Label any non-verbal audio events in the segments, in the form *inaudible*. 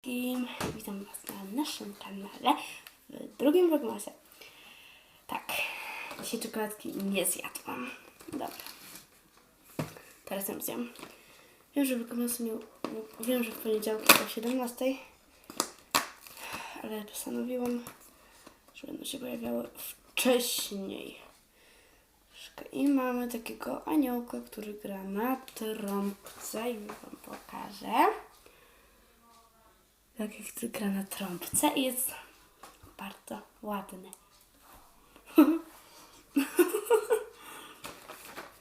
wszystkim. Witam Was na naszym kanale w drugim vlogmasie. Tak, dzisiaj czekoladki nie zjadłam. Dobra. Teraz ją zjem. Wiem, że vlogmas miał... Wiem, że w poniedziałki o 17, ale postanowiłam, że będą się pojawiały wcześniej. I mamy takiego aniołka, który gra na trąbce i Wam pokażę. Taki, który gra na trąbce i jest bardzo ładny. *laughs*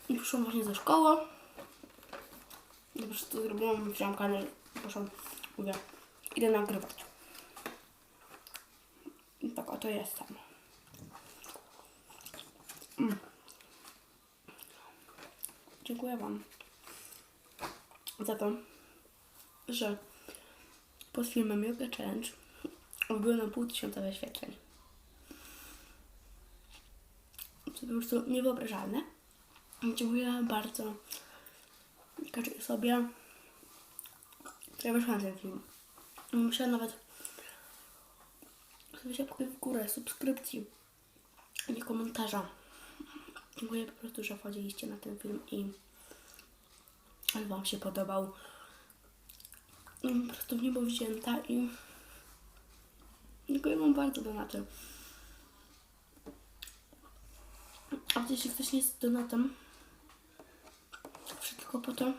I przyszłam właśnie ze szkoły. I po zrobiłam, wziąłam kanał, poszłam, mówię, idę nagrywać. I tak oto jestem. Mm. Dziękuję Wam za to, że pod filmem Yoga Challenge było na pół tysiąca wyświetleń. To po prostu niewyobrażalne. Dziękuję bardzo każdej osobie, która weszła na ten film. Musiałam nawet sobie łapkę w górę, subskrypcji, nie komentarza. Dziękuję po prostu, że wchodziliście na ten film i Wam się podobał. Po prostu w niebo wzięta i dziękuję Wam bardzo donaty. A jeśli ktoś nie jest donatem, wszystko po to,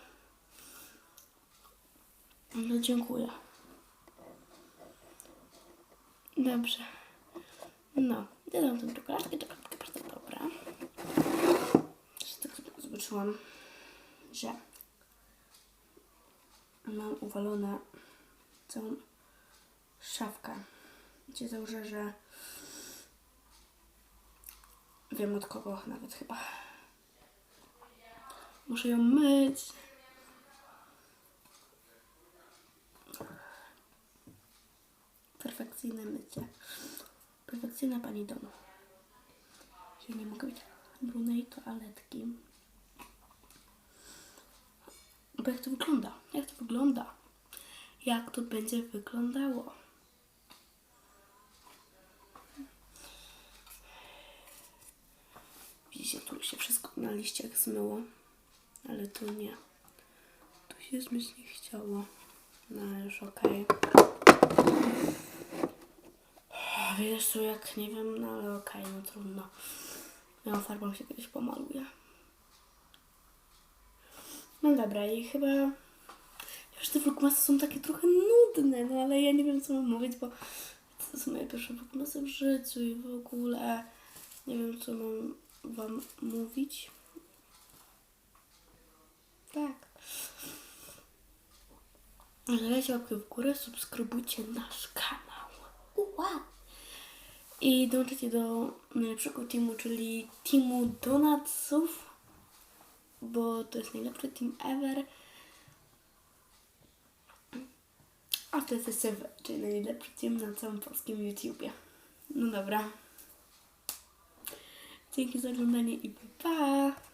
no dziękuję. Dobrze. No, dodam tę czekoladkę, czekoladkę bardzo dobra. Też tak zobaczyłam, że mam uwalone całą szafkę. Gdzie założę, że wiem od kogo nawet chyba. Muszę ją myć. Perfekcyjne mycie. Perfekcyjna pani domu. Ja nie mogę być brudnej toaletki. Bo jak to wygląda? Jak to wygląda? Jak to będzie wyglądało? Widzicie, tu się wszystko na liściach zmyło, ale tu nie. Tu się zmyć nie chciało. No już okej. Wiesz, tu jak nie wiem, no ale okej, no trudno. Ja farbą się kiedyś pomaluję. No dobra, i chyba... Wiesz, te vlogmasy są takie trochę nudne, no ale ja nie wiem, co mam mówić, bo to są moje pierwsze vlogmasy w życiu i w ogóle nie wiem, co mam wam mówić. Tak. Dajcie łapkę w górę, subskrybujcie nasz kanał. Uła! I dołączycie do najlepszego teamu, czyli teamu Donatsów bo to jest najlepszy team ever. A to jest SCW, czyli najlepszy team na całym polskim YouTubie. No dobra. Dzięki za oglądanie i pa! pa.